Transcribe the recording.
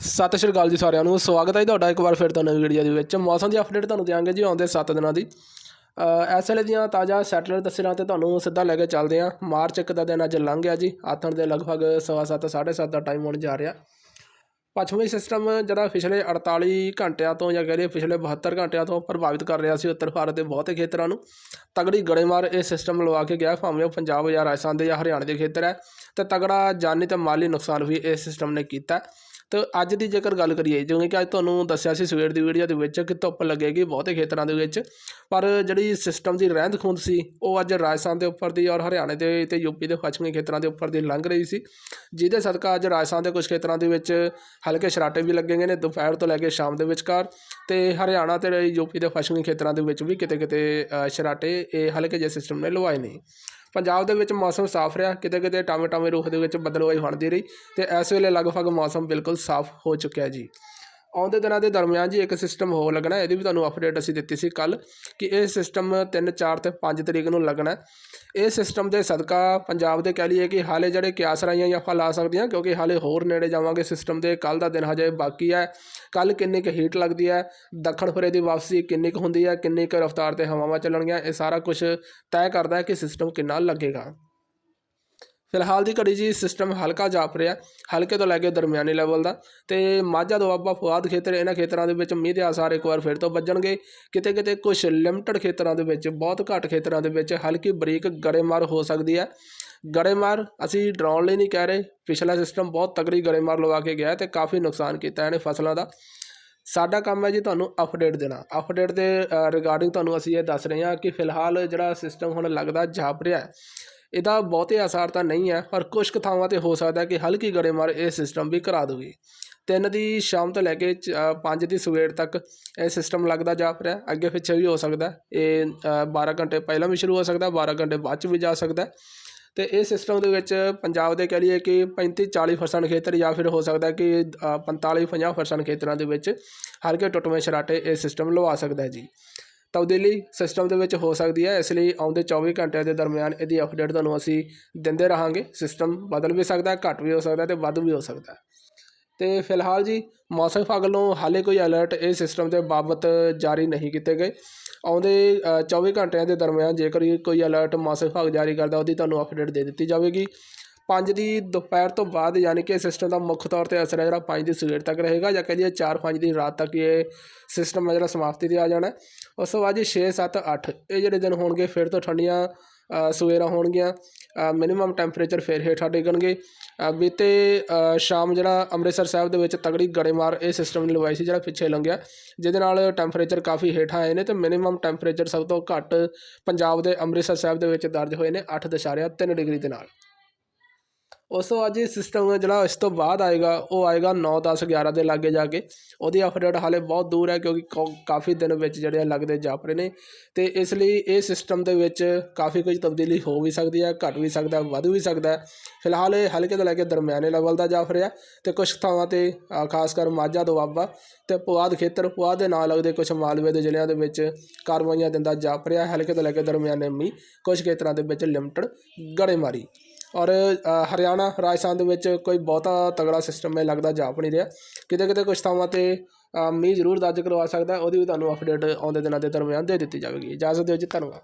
ਸਤਿ ਸ਼੍ਰੀ ਅਕਾਲ ਜੀ ਸਾਰਿਆਂ ਨੂੰ ਸਵਾਗਤ ਹੈ ਜੀ ਤੁਹਾਡਾ ਇੱਕ ਵਾਰ ਫਿਰ ਤੋਂ ਨਵੀਂ ਵੀਡੀਓ ਦੇ ਵਿੱਚ। ਮੌਸਮ ਦੀ ਅਪਡੇਟ ਤੁਹਾਨੂੰ ਦਿਆਂਗੇ ਜੀ ਆਉਂਦੇ 7 ਦਿਨਾਂ ਦੀ। ਅ, ਇਸ ਵੇਲੇ ਦੀਆਂ ਤਾਜ਼ਾ ਸੈਟਲਾਈਟ ਤਸਵੀਰਾਂ ਤੇ ਤੁਹਾਨੂੰ ਸਿੱਧਾ ਲੈ ਕੇ ਚੱਲਦੇ ਹਾਂ। ਮਾਰਚ ਇੱਕ ਦਾ ਦਿਨ ਅੱਜ ਲੰਘ ਗਿਆ ਜੀ। ਆਥਣ ਦੇ ਲਗਭਗ ਸਵਾ ਸੱਤ ਸਾਢੇ ਸੱਤ ਦਾ ਟਾਈਮ ਹੋਣ ਜਾ ਰਿਹਾ। ਪੱਛਮੀ ਸਿਸਟਮ ਜਿਹੜਾ ਪਿਛਲੇ 48 ਘੰਟਿਆਂ ਤੋਂ ਜਾਂ ਕਹਿ ਲਈਏ ਪਿਛਲੇ 72 ਘੰਟਿਆਂ ਤੋਂ ਪ੍ਰਭਾਵਿਤ ਕਰ ਰਿਹਾ ਸੀ ਉੱਤਰ ਭਾਰਤ ਦੇ ਬਹੁਤੇ ਖੇਤਰਾਂ ਨੂੰ। ਤਗੜੀ ਗੜੇਮਾਰ ਇਹ ਸਿਸਟਮ ਲਵਾ ਕੇ ਗਿਆ। ਭਾਵੇਂ ਉਹ ਪੰਜਾਬ ਜਾਂ ਰਾਜਸਥਾਨ ਦੇ ਜਾਂ ਹਰਿਆਣਾ ਦੇ ਖੇਤਰ ਹੈ। ਤੇ ਤਗੜਾ ਜਾਨੀ ਤੇ ਮਾਲੀ ਨੁਕਸਾਨ ਵੀ ਇਸ ਸਿਸਟਮ ਨੇ ਕੀਤਾ। ਤੇ ਅੱਜ ਦੀ ਜੇਕਰ ਗੱਲ ਕਰੀਏ, ਜਿਵੇਂ ਕਿ ਅੱਜ ਤੁਹਾਨੂੰ ਦੱਸਿਆ ਸੀ ਸਵੇਰ ਦੀ ਵੀਡੀਓ ਦੇ ਵਿੱਚ ਕਿ ਧੁੱਪ ਲੱਗੇਗੀ ਬਹੁਤੇ ਖੇਤਰਾਂ ਦੇ ਵਿੱਚ, ਪਰ ਜਿਹੜੀ ਸਿਸਟਮ ਦੀ ਰਹਿੰਦ ਖੂੰਦ ਸੀ, ਉਹ ਅੱਜ ਰਾਜਸਥਾਨ ਦੇ ਉੱਪਰ ਦੀ ਔਰ ਹਰਿਆਣੇ ਦੇ ਤੇ ਯੂਪੀ ਦੇ ਪੱਛਮੀ ਖੇਤਰਾਂ ਦੇ ਉੱਪਰ ਦੀ ਲੰਘ ਰਹੀ ਸੀ। ਜਿਹਦੇ ਸਦਕਾ ਅੱਜ ਰਾਜਸਥਾਨ ਦੇ ਕੁਝ ਖੇਤਰਾਂ ਦੇ ਵਿੱਚ ਹਲਕੇ ਸ਼ਰਾਟੇ ਵੀ ਲੱਗੇ ਗਏ ਨੇ, ਦੁਪਹਿਰ ਤੋਂ ਲੈ ਕੇ ਸ਼ਾਮ ਦੇ ਵਿਚਕਾਰ, ਤੇ ਹਰਿਆਣਾ ਤੇ ਯੂਪੀ ਦੇ ਪੱਛਮੀ ਖੇਤਰਾਂ ਦੇ ਵਿੱਚ ਵੀ ਕਿਤੇ ਕਿਤੇ ਸ਼ਰਾਟੇ ਇਹ ਹਲਕੇ ਜਿਹੇ ਸਿਸਟਮ ਨੇ ਲਵਾਏ ਨੇ। ਪੰਜਾਬ ਦੇ ਵਿੱਚ ਮੌਸਮ ਸਾਫ਼ ਰਿਹਾ ਕਿਤੇ ਕਿਤੇ ਟਾਵੇਂ ਟਾਵੇਂ ਰੁੱਖ ਦੇ ਵਿੱਚ ਬਦਲਵਾਈ ਬਣਦੀ ਰਹੀ ਅਤੇ ਇਸ ਵੇਲੇ ਲਗਭਗ ਮੌਸਮ ਬਿਲਕੁਲ ਸਾਫ਼ ਹੋ ਚੁੱਕਿਆ ਜੀ। ਆਉਂਦੇ ਦਿਨਾਂ ਦੇ ਦਰਮਿਆਨ ਜੀ ਇੱਕ ਸਿਸਟਮ ਹੋਰ ਲੱਗਣਾ, ਇਹਦੀ ਵੀ ਤੁਹਾਨੂੰ ਅਪਡੇਟ ਅਸੀਂ ਦਿੱਤੀ ਸੀ ਕੱਲ ਕਿ ਇਹ ਸਿਸਟਮ 3 4 ਤੇ 5 ਤਰੀਕ ਨੂੰ ਲੱਗਣਾ। ਇਹ ਸਿਸਟਮ ਦੇ ਸਦਕਾ ਪੰਜਾਬ ਦੇ ਕਹਿ ਲਈਏ ਕਿ ਹਾਲੇ ਜਿਹੜੇ ਕਿਆਸ ਰਾਈਆਂ ਜਾਂ ਆਪਾਂ ਲਾ ਸਕਦੇ ਹਾਂ, ਕਿਉਂਕਿ ਹਾਲੇ ਹੋਰ ਨੇੜੇ ਜਾਵਾਂਗੇ ਸਿਸਟਮ ਦੇ ਕੱਲ ਦਾ ਦਿਨ ਹਜੇ ਬਾਕੀ ਹੈ। ਕੱਲ ਕਿੰਨੀ ਕੁ ਹੀਟ ਲੱਗਦੀ ਹੈ, ਦੱਖਣ ਫਰੇ ਦੀ ਵਾਪਸੀ ਕਿੰਨੀ ਕੁ ਹੁੰਦੀ ਹੈ, ਕਿੰਨੀ ਕੁ ਰਫ਼ਤਾਰ ਤੇ ਹਵਾਵਾਂ ਚੱਲਣਗੀਆਂ, ਇਹ ਸਾਰਾ ਕੁਝ ਤੈਅ ਕਰਦਾ ਹੈ ਕਿ ਸਿਸਟਮ ਕਿੰਨਾ ਲੱਗੇਗਾ। ਫਿਲਹਾਲ ਦੀ ਘੜੀ ਜੀ ਸਿਸਟਮ ਹਲਕਾ ਜਾਪ ਰਿਹਾ, ਹਲਕੇ ਤੋਂ ਲੈ ਕੇ ਦਰਮਿਆਨੇ ਲੈਵਲ ਦਾ, ਤੇ ਮਾਝਾ ਦੁਆਬਾ ਫੁਆਦ ਖੇਤਰ, ਇਹਨਾਂ ਖੇਤਰਾਂ ਦੇ ਵਿੱਚ ਮੀਂਹ ਦੇ ਆਸਾਰ ਇੱਕ ਵਾਰ ਫਿਰ ਤੋਂ ਵੱਜਣਗੇ। ਕਿਤੇ ਕਿਤੇ ਕੁਝ ਲਿਮਟਡ ਖੇਤਰਾਂ ਦੇ ਵਿੱਚ, ਬਹੁਤ ਘੱਟ ਖੇਤਰਾਂ ਦੇ ਵਿੱਚ ਹਲਕੀ ਬਰੀਕ ਗੜੇਮਾਰ ਹੋ ਸਕਦੀ ਹੈ। ਗੜੇਮਾਰ ਅਸੀਂ ਡਰਾਉਣ ਲਈ ਨਹੀਂ ਕਹਿ ਰਹੇ, ਪਿਛਲਾ ਸਿਸਟਮ ਬਹੁਤ ਤਗੜੀ ਗੜੇਮਾਰ ਲਵਾ ਕੇ ਗਿਆ ਤੇ ਕਾਫੀ ਨੁਕਸਾਨ ਕੀਤਾ ਇਹਨੇ ਫਸਲਾਂ ਦਾ। ਸਾਡਾ ਕੰਮ ਹੈ ਜੀ ਤੁਹਾਨੂੰ ਅਪਡੇਟ ਦੇਣਾ। ਅਪਡੇਟ ਦੇ ਰਿਗਾਰਡਿੰਗ ਤੁਹਾਨੂੰ ਅਸੀਂ ਇਹ ਦੱਸ ਰਹੇ ਹਾਂ ਕਿ ਫਿਲਹਾਲ ਜਿਹੜਾ ਸਿਸਟਮ ਹੁਣ ਲੱਗਦਾ ਜਾਪ ਰਿਹਾ ਇਹਦਾ ਬਹੁਤੇ ਅਸਾਰ ਤਾਂ ਨਹੀਂ ਹੈ ਪਰ ਕੁਝ ਕੁ ਥਾਵਾਂ ਤੇ ਹੋ ਸਕਦਾ ਕਿ ਹਲਕੀ ਗੜੇਮਾਰ ਇਹ ਸਿਸਟਮ ਵੀ ਕਰਾ ਦੂਗੀ ਤਿੰਨ ਦੀ ਸ਼ਾਮ ਤੋਂ ਲੈ ਕੇ 5 ਦੀ ਸਵੇਰ ਤੱਕ ਇਹ ਸਿਸਟਮ ਲੱਗਦਾ ਜਾ ਰਿਹਾ ਅੱਗੇ ਪਿੱਛੇ ਵੀ ਹੋ ਸਕਦਾ ਇਹ ਅ, 12 ਘੰਟੇ ਪਹਿਲਾਂ ਵੀ ਸ਼ੁਰੂ ਹੋ ਸਕਦਾ ਹੈ, 12 ਘੰਟੇ ਬਾਅਦ ਚ ਵੀ ਜਾ ਸਕਦਾ ਹੈ। ਤੇ ਇਹ ਸਿਸਟਮ ਦੇ ਵਿੱਚ ਪੰਜਾਬ ਦੇ ਕਹਿ ਲਈਏ ਕਿ 35 40% ਖੇਤਰ ਜਾਂ ਫਿਰ ਹੋ ਸਕਦਾ ਕਿ 45 50% ਖੇਤਰਾਂ ਦੇ ਵਿੱਚ ਹਲਕੇ ਟੁੱਟਵੇਂ ਸ਼ਰਾਟੇ ਇਹ ਸਿਸਟਮ ਲਵਾ ਸਕਦਾ ਜੀ। ਤਬਦੀਲੀ ਸਿਸਟਮ ਦੇ ਵਿੱਚ ਹੋ ਸਕਦੀ ਹੈ। ਇਸ ਲਈ ਆਉਂਦੇ 24 ਘੰਟਿਆਂ ਦੇ ਦਰਮਿਆਨ ਇਹਦੀ ਅਪਡੇਟ ਤੁਹਾਨੂੰ ਅਸੀਂ ਦਿੰਦੇ ਰਹਾਂਗੇ। ਸਿਸਟਮ ਬਦਲ ਵੀ ਸਕਦਾ ਹੈ ਘੱਟ ਵੀ ਹੋ ਸਕਦਾ ਹੈ ਤੇ ਵੱਧ ਵੀ ਹੋ ਸਕਦਾ। ਹੈ ਤੇ ਫਿਲਹਾਲ ਜੀ ਮੌਸਮ ਵਿਭਾਗ ਵੱਲੋਂ ਹਾਲੇ ਕੋਈ ਅਲਰਟ ਇਹ ਸਿਸਟਮ ਦੇ ਬਾਬਤ ਜਾਰੀ ਨਹੀਂ ਕੀਤੇ ਗਏ। ਆਉਂਦੇ ਅ, 24 ਘੰਟਿਆਂ ਦੇ ਦਰਮਿਆਨ ਜੇਕਰ ਕੋਈ ਅਲਰਟ ਮੌਸਮ ਵਿਭਾਗ ਜਾਰੀ ਕਰਦਾ ਉਹਦੀ ਤੁਹਾਨੂੰ ਅਪਡੇਟ ਦੇ ਦਿੱਤੀ ਜਾਵੇਗੀ। 5 ਦੀ ਦੁਪਹਿਰ ਤੋਂ ਬਾਅਦ ਯਾਨੀ ਕਿ ਸਿਸਟਮ ਦਾ ਮੁੱਖ ਤੌਰ ਤੇ ਅਸਰ ਹੈ ਜਿਹੜਾ 5 ਦੀ ਸਵੇਰ ਤੱਕ ਰਹੇਗਾ ਜਾਂ ਕਹੀਏ 4-5 ਦੀ ਰਾਤ ਤੱਕ ਇਹ ਸਿਸਟਮ ਹੈ ਜਿਹੜਾ ਸਮਾਪਤੀ ਤੇ ਆ ਜਾਣਾ ਉਸ ਤੋਂ ਬਾਅਦ ਜੀ 6 7 8 ਇਹ ਜਿਹੜੇ ਦਿਨ ਹੋਣਗੇ ਫਿਰ ਤੋਂ ਠੰਡੀਆਂ ਅ, ਸਵੇਰਾਂ ਹੋਣਗੀਆਂ। ਮਿਨੀਮਮ ਟੈਂਪਰੇਚਰ ਫਿਰ ਹੇਠਾਂ ਡਿੱਗਣਗੇ। ਬੀਤੇ ਸ਼ਾਮ ਜਿਹੜਾ ਅੰਮ੍ਰਿਤਸਰ ਸਾਹਿਬ ਦੇ ਵਿੱਚ ਤਗੜੀ ਗੜੇਮਾਰ ਇਹ ਸਿਸਟਮ ਨੇ ਲਵਾਈ ਸੀ ਜਿਹੜਾ ਪਿੱਛੇ ਲੰਘਿਆ ਜਿਹਦੇ ਨਾਲ ਟੈਂਪਰੇਚਰ ਕਾਫੀ ਹੇਠਾਂ ਆਏ ਨੇ ਤੇ ਮਿਨੀਮਮ ਟੈਂਪਰੇਚਰ ਸਭ ਤੋਂ ਘੱਟ ਪੰਜਾਬ ਦੇ ਅੰਮ੍ਰਿਤਸਰ ਸਾਹਿਬ ਦੇ ਵਿੱਚ ਦਰਜ ਹੋਏ ਨੇ 8.3 ਡਿਗਰੀ ਦੇ ਨਾਲ। ਉਸ ਤੋਂ ਬਾਅਦ ਜੀ ਸਿਸਟਮ ਜਿਹੜਾ ਇਸ ਤੋਂ ਬਾਅਦ ਆਏਗਾ, ਉਹ ਆਏਗਾ 9 10 11 ਦੇ ਲਾਗੇ ਜਾ ਕੇ। ਉਹਦੀ ਅਪਡੇਟ ਹਾਲੇ ਬਹੁਤ ਦੂਰ ਹੈ ਕਿਉਂਕਿ ਕਾ- ਕਾਫੀ ਦਿਨ ਵਿੱਚ ਜਿਹੜੇ ਆ ਲੱਗਦੇ ਜਾਪ ਰਹੇ ਨੇ। ਤੇ ਇਸ ਲਈ ਇਹ ਸਿਸਟਮ ਦੇ ਵਿੱਚ ਕਾਫੀ ਕੁਝ ਤਬਦੀਲੀ ਹੋ ਵੀ ਸਕਦੀ ਹੈ, ਘਟ ਵੀ ਸਕਦਾ ਵੱਧ ਵੀ ਸਕਦਾ ਫਿਲਹਾਲ ਇਹ ਹਲਕੇ ਤੋਂ ਲੈ ਕੇ ਦਰਮਿਆਨੇ ਲੈਵਲ ਦਾ ਜਾਪ ਰਿਹਾ ਤੇ ਕੁਝ ਥਾਵਾਂ ਤੇ ਖਾਸ ਕਰ ਮਾਝਾ ਦੁਆਬਾ ਤੇ ਪੁਆਧ ਖੇਤਰ, ਪੁਆਧ ਦੇ ਨਾਲ ਲੱਗਦੇ ਕੁਝ ਮਾਲਵੇ ਦੇ ਜ਼ਿਲ੍ਹਿਆਂ ਦੇ ਵਿੱਚ ਕਾਰਵਾਈਆਂ ਦਿੰਦਾ ਜਾਪ ਰਿਹਾ ਹਲਕੇ ਤੋਂ ਲੈ ਕੇ ਦਰਮਿਆਨੇ ਮੀਂਹ ਕੁਝ ਖੇਤਰਾਂ ਦੇ ਵਿੱਚ ਲਿਮਟਡ ਗੜੇਮਾਰੀ। ਔਰ ਹਰਿਆਣਾ, ਰਾਜਸਥਾਨ ਦੇ ਵਿੱਚ ਕੋਈ ਬਹੁਤਾ ਤਗੜਾ ਸਿਸਟਮ ਹੈ ਲੱਗਦਾ ਜਾਪ ਨਹੀਂ ਰਿਹਾ। ਕਿਤੇ ਕਿਤੇ ਕੁਝ ਥਾਵਾਂ ਤੇ ਮੀਂਹ ਜ਼ਰੂਰ ਦਰਜ ਕਰਵਾ ਸਕਦਾ, ਉਹਦੀ ਵੀ ਤੁਹਾਨੂੰ ਅਪਡੇਟ ਆਉਂਦੇ ਦਿਨਾਂ ਦੇ ਦਰਮਿਆਨ ਦੇ ਦਿੱਤੀ ਜਾਵੇਗੀ। ਇਜਾਜ਼ਤ ਦਿਓ ਜੀ, ਧੰਨਵਾਦ।